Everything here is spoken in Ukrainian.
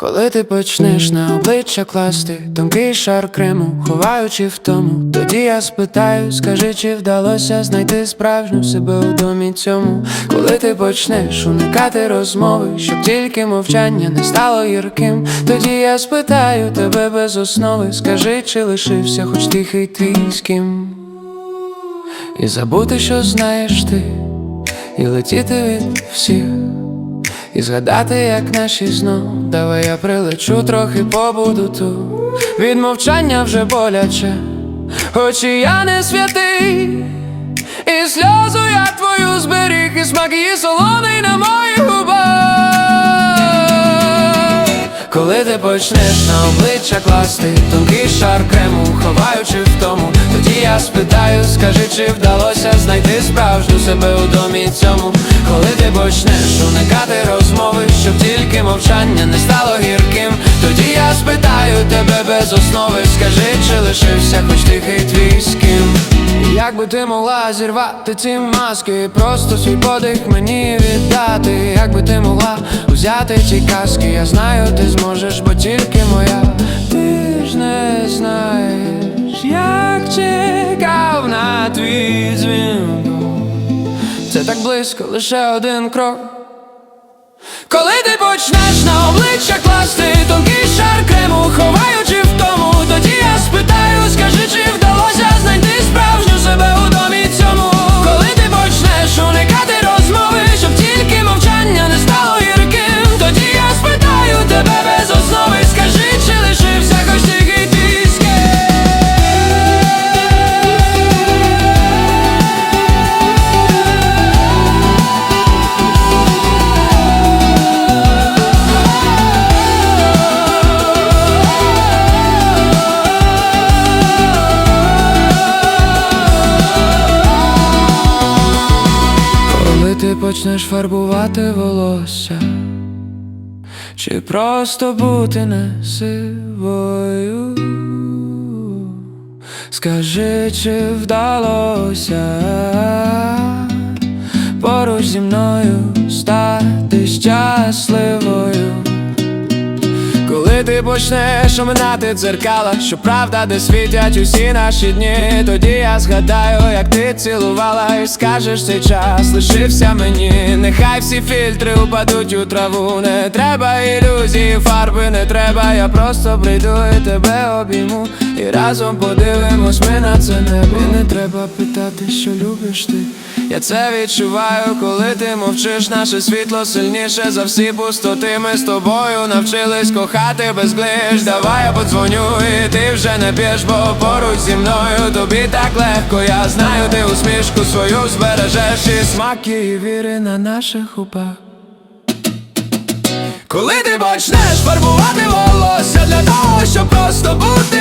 Коли ти почнеш на обличчя класти тонкий шар крему, ховаючи в тому, тоді я спитаю, скажи, чи вдалося знайти справжню себе у домі цьому. Коли ти почнеш уникати розмови, щоб тільки мовчання не стало гірким, тоді я спитаю тебе без основи, скажи, чи лишився хоч тихий твій скім. І забути, що знаєш ти, і летіти від всіх. І згадати, як наші знов Давай я прилечу, трохи побуду тут. Від мовчання вже боляче, хоч і я не святий, і сльозу я твою зберіг, і смак її солоний на моїх губах. Коли ти почнеш на обличчя класти тонкий шар крему, ховаючи в тому, спитаю, скажи, чи вдалося знайти справжню себе у домі цьому, коли ти почнеш уникати розмови, щоб тільки мовчання не стало гірким, тоді я спитаю тебе без основи, скажи, чи лишився хоч тихий твій скім. Як би ти могла зірвати ці маски, просто свій подих мені віддати, як би ти могла взяти ці казки, я знаю, ти зможеш, бо тільки моя, ти ж не знаєш, як на твій дзвінок Це так близько, лише один крок. Коли ти почнеш на обличчя класти тонкий шар крему, почнеш фарбувати волосся, чи просто бути не сивою, скажи, чи вдалося поруч зі мною стати щасливою. Ти почнеш оминати дзеркала, що правда, де світять усі наші дні, тоді я згадаю, як ти цілувала, і скажеш цей час лишився мені. Нехай всі фільтри упадуть у траву. Не треба ілюзії, фарби не треба. Я просто прийду і тебе обійму. І разом подивимось ми на це небо. І не треба питати, що любиш ти. Я це відчуваю, коли ти мовчиш, наше світло сильніше за всі пустоти. Ми з тобою навчились кохати без глиш. Давай я подзвоню, і ти вже не п'єш, бо поруч зі мною тобі так легко. Я знаю, ти усмішку свою збережеш і смаки і віри на наших губах. Коли ти почнеш фарбувати волосся для того, щоб просто бути